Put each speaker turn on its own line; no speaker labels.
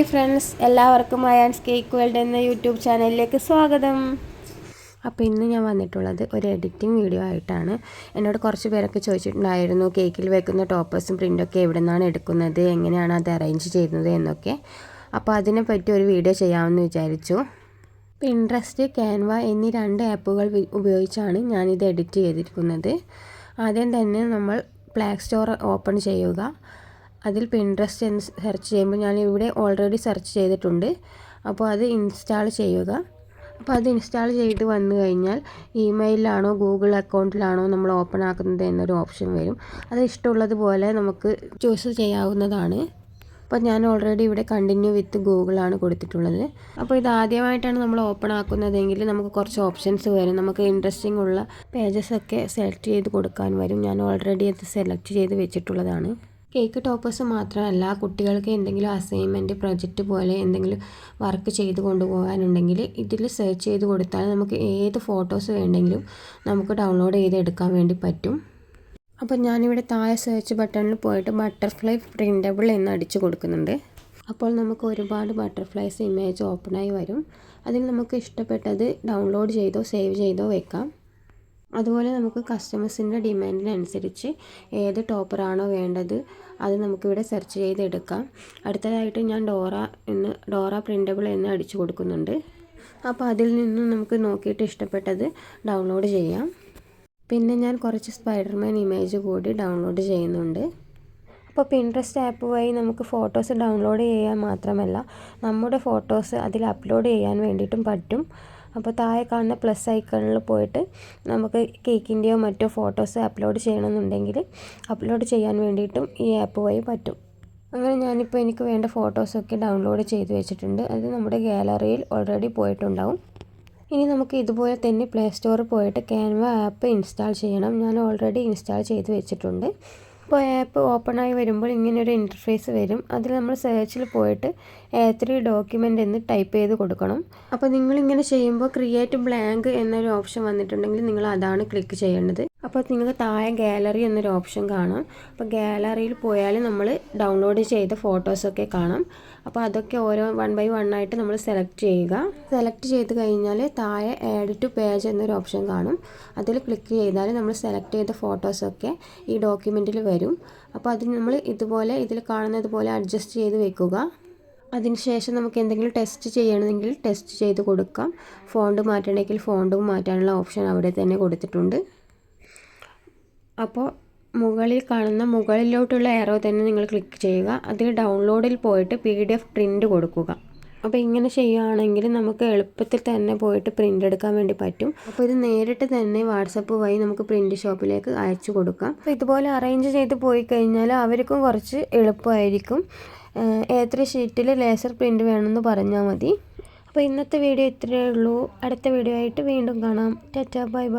Hi friends എല്ലാവർക്കും Ayaan's cake world എന്ന YouTube ചാനലിലേക്ക് സ്വാഗതം. അപ്പോൾ ഇന്ന് ഞാൻ വന്നിട്ടുള്ളത് ഒരു എഡിറ്റിംഗ് വീഡിയോ ആയിട്ടാണ്. എന്നോട് കുറച്ച് പേരൊക്കെ ചോദിച്ചിട്ടുണ്ടായിരുന്നു കേക്കിൽ വെക്കുന്ന ടോപ്പേഴ്സും പ്രിന്റൊക്കെ എവിടെ നിന്നാണ് എടുക്കുന്നത് എങ്ങനെയാണ് അത് അറേഞ്ച് ചെയ്യുന്നത് എന്നൊക്കെ. അപ്പോൾ അതിനെപ്പറ്റി ഒരു വീഡിയോ ചെയ്യാമെന്ന് വിചാരിച്ചു. പിൻട്രസ്റ്റ് ക്യാൻവ എന്നീ രണ്ട് ആപ്പുകൾ ഉപയോഗിച്ചാണ് ഞാനിത് എഡിറ്റ് ചെയ്തിരിക്കുന്നത്. ആദ്യം തന്നെ നമ്മൾ പ്ലേ സ്റ്റോർ ഓപ്പൺ ചെയ്യുക. അതിൽ പിൻട്രസ്റ്റ് എന്ന് സെർച്ച് ചെയ്യുമ്പോൾ ഞാൻ ഇവിടെ ഓൾറെഡി സെർച്ച് ചെയ്തിട്ടുണ്ട്. അപ്പോൾ അത് ഇൻസ്റ്റാൾ ചെയ്യുക. അപ്പോൾ അത് ഇൻസ്റ്റാൾ ചെയ്ത് വന്നു കഴിഞ്ഞാൽ ഇമെയിലാണോ ഗൂഗിൾ അക്കൗണ്ടിലാണോ നമ്മൾ ഓപ്പൺ ആക്കുന്നത് എന്നൊരു ഓപ്ഷൻ വരും. അത് ഇഷ്ടമുള്ളതുപോലെ നമുക്ക് ചൂസ് ചെയ്യാവുന്നതാണ്. അപ്പോൾ ഞാൻ ഓൾറെഡി ഇവിടെ കണ്ടിന്യൂ വിത്ത് ഗൂഗിളാണ് കൊടുത്തിട്ടുള്ളത്. അപ്പോൾ ഇത് ആദ്യമായിട്ടാണ് നമ്മൾ ഓപ്പൺ ആക്കുന്നതെങ്കിൽ നമുക്ക് കുറച്ച് ഓപ്ഷൻസ് വരും. നമുക്ക് ഇൻട്രസ്റ്റിംഗ് ഉള്ള പേജസ് ഒക്കെ സെലക്ട് ചെയ്ത് കൊടുക്കാൻ വരും. ഞാൻ ഓൾറെഡി അത് സെലക്ട് ചെയ്ത് വെച്ചിട്ടുള്ളതാണ്. കേക്ക് ടോപ്പേഴ്സ് മാത്രമല്ല കുട്ടികൾക്ക് എന്തെങ്കിലും അസൈൻമെന്റ് പ്രൊജക്റ്റ് പോലെ എന്തെങ്കിലും വർക്ക് ചെയ്ത് കൊണ്ടുപോകാനുണ്ടെങ്കിൽ ഇതിൽ സെർച്ച് ചെയ്ത് കൊടുത്താൽ നമുക്ക് ഏത് ഫോട്ടോസ് വേണ്ടെങ്കിലും നമുക്ക് ഡൗൺലോഡ് ചെയ്ത് എടുക്കാൻ വേണ്ടി പറ്റും. അപ്പോൾ ഞാനിവിടെ താഴെ സെർച്ച് ബട്ടണിൽ പോയിട്ട് ബട്ടർഫ്ലൈ പ്രിന്റബിൾ എന്ന് അടിച്ചു കൊടുക്കുന്നുണ്ട്. അപ്പോൾ നമുക്ക് ഒരുപാട് ബട്ടർഫ്ലൈസ് ഇമേജ് ഓപ്പണായി വരും. അതിൽ നമുക്ക് ഇഷ്ടപ്പെട്ടത് ഡൗൺലോഡ് ചെയ്തോ സേവ് ചെയ്തോ വെക്കാം. അതുപോലെ നമുക്ക് കസ്റ്റമേഴ്സിന്റെ ഡിമാൻഡിനനുസരിച്ച് ഏത് ടോപ്പറാണോ വേണ്ടത് അത് നമുക്കിവിടെ സെർച്ച് ചെയ്തെടുക്കാം. അടുത്തതായിട്ട് ഞാൻ ഡോറ എന്ന് ഡോറ പ്രിന്റബിൾ എന്ന് അടിച്ചു കൊടുക്കുന്നുണ്ട്. അപ്പോൾ അതിൽ നിന്നും നമുക്ക് നോക്കിയിട്ട് ഇഷ്ടപ്പെട്ടത് ഡൗൺലോഡ് ചെയ്യാം. പിന്നെ ഞാൻ കുറച്ച് സ്പൈഡർമാൻ ഇമേജ് കൂടി ഡൗൺലോഡ് ചെയ്യുന്നുണ്ട്. അപ്പോൾ പിൻട്രസ്റ്റ് ആപ്പ് വഴി നമുക്ക് ഫോട്ടോസ് ഡൗൺലോഡ് ചെയ്യാൻ മാത്രമല്ല നമ്മുടെ ഫോട്ടോസ് അതിൽ അപ്ലോഡ് ചെയ്യാൻ വേണ്ടിയിട്ടും പറ്റും. അപ്പോൾ താഴെ കാണുന്ന പ്ലസ് ഐക്കണിൽ പോയിട്ട് നമുക്ക് കേക്കിന്റെയോ മറ്റോ ഫോട്ടോസ് അപ്ലോഡ് ചെയ്യണമെന്നുണ്ടെങ്കിൽ അപ്ലോഡ് ചെയ്യാൻ വേണ്ടിയിട്ടും ഈ ആപ്പ് വഴി പറ്റും. അങ്ങനെ ഞാനിപ്പോൾ എനിക്ക് വേണ്ട ഫോട്ടോസൊക്കെ ഡൗൺലോഡ് ചെയ്ത് വെച്ചിട്ടുണ്ട്. അത് നമ്മുടെ ഗാലറിയിൽ ഓൾറെഡി പോയിട്ടുണ്ടാവും. ഇനി നമുക്ക് ഇതുപോലെ തന്നെ പ്ലേ സ്റ്റോറിൽ പോയിട്ട് ക്യാൻവ ആപ്പ് ഇൻസ്റ്റാൾ ചെയ്യണം. ഞാൻ ഓൾറെഡി ഇൻസ്റ്റാൾ ചെയ്ത് വെച്ചിട്ടുണ്ട്. ഇപ്പോൾ ആപ്പ് ഓപ്പൺ ആയി വരുമ്പോൾ ഇങ്ങനൊരു ഇന്റർഫേസ് വരും. അതിൽ നമ്മൾ സെർച്ചിൽ പോയിട്ട് എ ത്രീ ഡോക്യുമെന്റ് എന്ന് ടൈപ്പ് ചെയ്ത് കൊടുക്കണം. അപ്പോൾ നിങ്ങളിങ്ങനെ ചെയ്യുമ്പോൾ ക്രിയേറ്റ് ബ്ലാങ്ക് എന്നൊരു ഓപ്ഷൻ വന്നിട്ടുണ്ടെങ്കിൽ നിങ്ങൾ അതാണ് ക്ലിക്ക് ചെയ്യേണ്ടത്. അപ്പോൾ നിങ്ങൾക്ക് താഴെ ഗാലറി എന്നൊരു ഓപ്ഷൻ കാണാം. അപ്പോൾ ഗാലറിയിൽ പോയാൽ നമ്മൾ ഡൗൺലോഡ് ചെയ്ത ഫോട്ടോസൊക്കെ കാണാം. അപ്പോൾ അതൊക്കെ ഓരോ വൺ ബൈ വൺ ആയിട്ട് നമ്മൾ സെലക്ട് ചെയ്യുക. സെലക്ട് ചെയ്ത് കഴിഞ്ഞാൽ താഴെ ആഡ് ടു പേജ് എന്നൊരു ഓപ്ഷൻ കാണും. അതിൽ ക്ലിക്ക് ചെയ്താൽ നമ്മൾ സെലക്ട് ചെയ്ത ഫോട്ടോസൊക്കെ ഈ ഡോക്യുമെന്റിൽ വരും. അപ്പോൾ അതിന് നമ്മൾ ഇതുപോലെ ഇതിൽ കാണുന്നത് പോലെ അഡ്ജസ്റ്റ് ചെയ്ത് വെക്കുക. അതിനുശേഷം നമുക്ക് എന്തെങ്കിലും ടെസ്റ്റ് ചെയ്യണമെങ്കിൽ ടെസ്റ്റ് ചെയ്ത് കൊടുക്കാം. ഫോണ്ട് മാറ്റണമെങ്കിൽ ഫോണ്ടും മാറ്റാനുള്ള ഓപ്ഷൻ അവിടെ തന്നെ കൊടുത്തിട്ടുണ്ട്. അപ്പോൾ മുകളിൽ കാണുന്ന മുകളിലോട്ടുള്ള എറോ തന്നെ നിങ്ങൾ ക്ലിക്ക് ചെയ്യുക. അതിൽ ഡൗൺലോഡിൽ പോയിട്ട് പി ഡി എഫ് പ്രിന്റ് കൊടുക്കുക. അപ്പോൾ ഇങ്ങനെ ചെയ്യുകയാണെങ്കിൽ നമുക്ക് എളുപ്പത്തിൽ തന്നെ പോയിട്ട് പ്രിന്റ് എടുക്കാൻ വേണ്ടി പറ്റും. അപ്പോൾ ഇത് നേരിട്ട് തന്നെ വാട്സപ്പ് വഴി നമുക്ക് പ്രിന്റ് ഷോപ്പിലേക്ക് അയച്ചു കൊടുക്കാം. അപ്പോൾ ഇതുപോലെ അറേഞ്ച് ചെയ്ത് പോയി കഴിഞ്ഞാൽ അവർക്കും കുറച്ച് എളുപ്പമായിരിക്കും. ഏത്ര ഷീറ്റിൽ ലേസർ പ്രിന്റ് വേണമെന്ന് പറഞ്ഞാൽ മതി. അപ്പോൾ ഇന്നത്തെ വീഡിയോ ഇത്രയേ ഉള്ളൂ. അടുത്ത വീഡിയോ ആയിട്ട് വീണ്ടും കാണാം. Tata bye bye